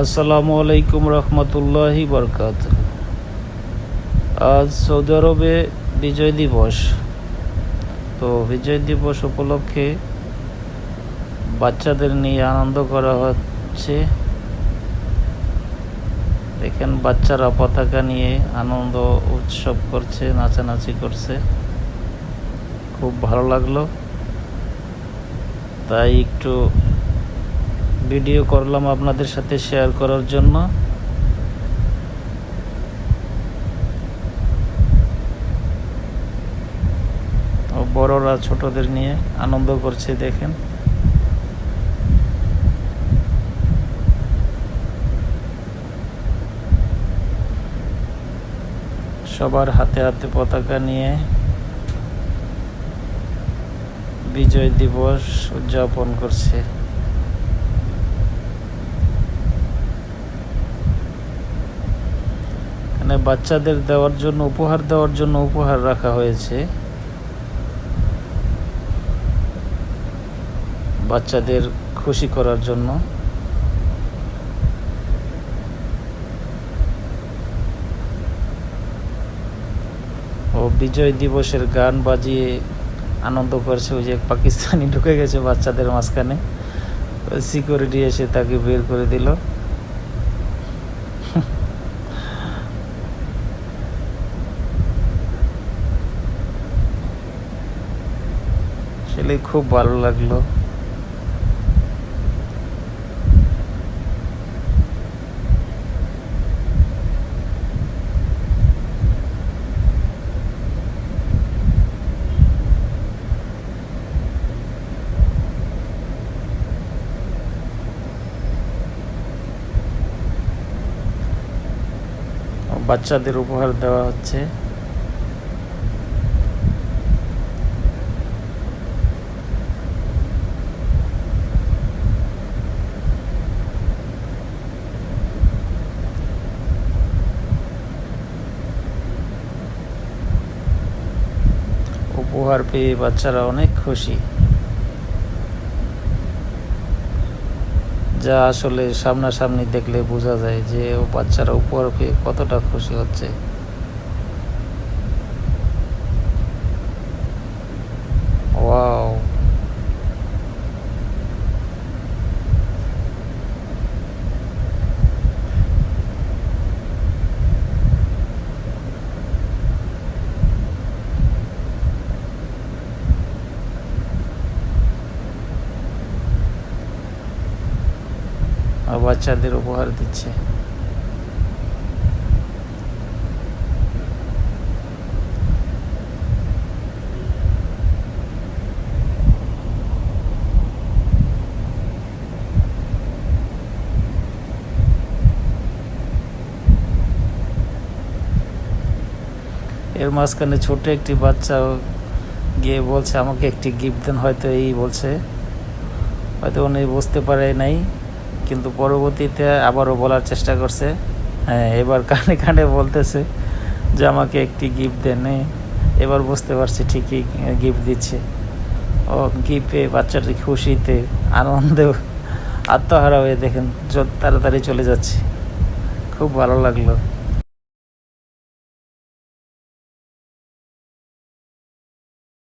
আসসালামু আলাইকুম রহমতুল্লাহি বরকাত আজ সৌদি আরবে বিজয় দিবস। তো বিজয় দিবস উপলক্ষে বাচ্চাদের নিয়ে আনন্দ করা হচ্ছে। দেখেন, বাচ্চারা পতাকা নিয়ে আনন্দ, উৎসব করছে, নাচানাচি করছে। খুব ভালো লাগল। তাই একটু ভিডিও করলাম আপনাদের সাথে শেয়ার করার জন্য। বড়রা ছোটদের নিয়ে আনন্দ করছে, দেখেন। সবার হাতে হাতে পতাকা নিয়ে বিজয় দিবস উদযাপন করছে। এখানে বাচ্চাদের দেওয়ার জন্য, উপহার দেওয়ার জন্য উপহার রাখা হয়েছে। বাচ্চাদের খুশি করার জন্য। ও বিজয় দিবসের গান বাজিয়ে আনন্দ করছে, ওই যে পাকিস্তানি ঢুকে গেছে বাচ্চাদের মাঝখানে। সিকিউরিটি এসে তাকে বের করে দিল। আসলে খুব ভালো লাগল। বাচ্চাদের উপহার দেওয়া হচ্ছে। উপহার পেয়ে বাচ্চারা অনেক খুশি। যা আসলে সামনাসামনি দেখলে বোঝা যায় যে ও বাচ্চারা উপহার পেয়ে কতটা খুশি হচ্ছে। ওয়াও আর বাচ্চাদের উপহার দিচ্ছে। এর মাঝখানে ছোট একটি বাচ্চা গিয়ে বলছে, আমাকে একটি গিফট দেন। হয়তো এই বলছে। হয়তো উনি বুঝতে পারে নাই। কিন্তু পরবর্তীতে আবারও বলার চেষ্টা করছে। হ্যাঁ এবার কানে কানে বলতেছে যে, আমাকে একটি গিফট দেন এবার বুঝতে পারছি ঠিকই গিফট দিচ্ছে। ও গিফটে বাচ্চাটি খুশিতে, আনন্দে আত্মহারা হয়ে দেখেন তাড়াতাড়ি চলে যাচ্ছে। খুব ভালো লাগল।